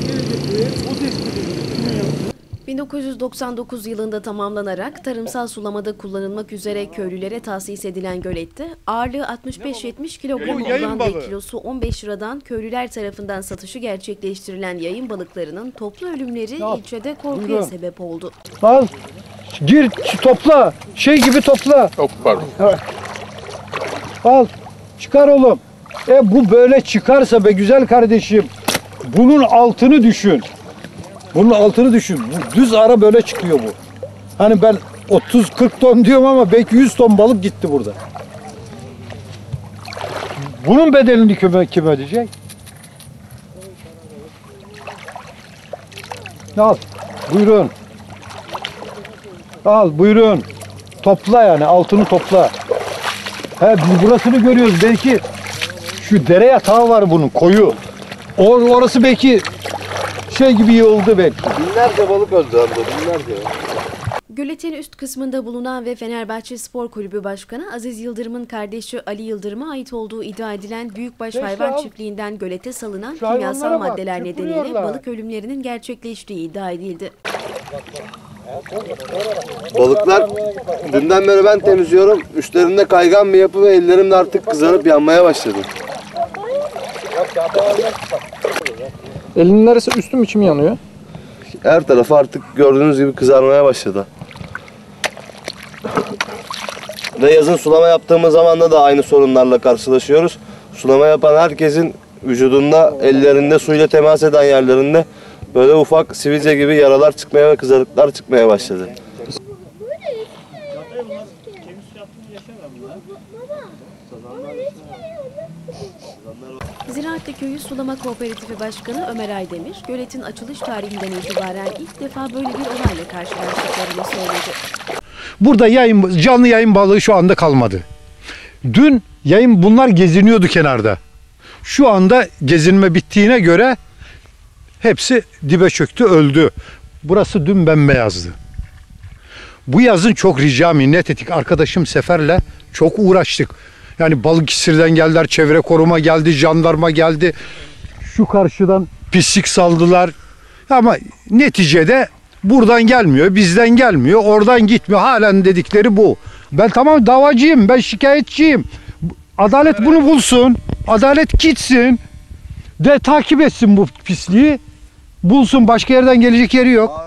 gelecek o tespit edilir. Kimin yaptığı? 1999 yılında tamamlanarak tarımsal sulamada kullanılmak üzere köylülere tahsis edilen gölette ağırlığı 65-70 kilogram olan ve kilosu 15 liradan köylüler tarafından satışı gerçekleştirilen yayın balıklarının toplu ölümleri Al, ilçede korkuya buyurun. sebep oldu. Al. Gir topla. Şey gibi topla. Yok pardon. Al. Çıkar oğlum. E bu böyle çıkarsa be güzel kardeşim. Bunun altını düşün. Bunun altını düşün. Bu düz ara böyle çıkıyor bu. Hani ben 30-40 ton diyorum ama belki 100 ton balık gitti burada. Bunun bedelini kim, kim ödeyecek? Al. Buyurun. Al buyurun. Topla yani altını topla. He burasını görüyoruz. Belki şu dere yatağı var bunun koyu. Or orası belki şey gibi yığıldı belki. Binlerce balık öldü abla binlerce. Göletin üst kısmında bulunan ve Fenerbahçe Spor Kulübü Başkanı Aziz Yıldırım'ın kardeşi Ali Yıldırım'a ait olduğu iddia edilen Büyükbaş Neyse Hayvan al. Çiftliği'nden gölete salınan Şu kimyasal bak, maddeler nedeniyle balık ölümlerinin gerçekleştiği iddia edildi. Balıklar dünden beri ben temizliyorum. Üstlerinde kaygan bir yapı ve ellerim de artık kızarıp yanmaya başladı. Elinin neresi üstü mü içi mi yanıyor? Her tarafı artık gördüğünüz gibi kızarmaya başladı. Ve yazın sulama yaptığımız zaman da aynı sorunlarla karşılaşıyoruz. Sulama yapan herkesin vücudunda, ellerinde suyla temas eden yerlerinde böyle ufak sivilce gibi yaralar çıkmaya ve kızarıklar çıkmaya başladı. Ziraatlı Köyü Sulama Kooperatifi Başkanı Ömer Aydemir, göletin açılış tarihinden itibaren ilk defa böyle bir olayla karşılaştıklarını söyledi. Burada yayın canlı yayın balığı şu anda kalmadı. Dün yayın bunlar geziniyordu kenarda. Şu anda gezinme bittiğine göre hepsi dibe çöktü, öldü. Burası dün bembeyazdı. Bu yazın çok rica minnet ettik. Arkadaşım Sefer'le çok uğraştık. Yani Balıkesir'den geldiler, çevre koruma geldi, jandarma geldi. Şu karşıdan pislik saldılar. Ama neticede buradan gelmiyor, bizden gelmiyor, oradan gitmiyor. Halen dedikleri bu. Ben tamam davacıyım, ben şikayetçiyim. Adalet bunu bulsun. Adalet gitsin. De takip etsin bu pisliği. Bulsun başka yerden gelecek yeri yok.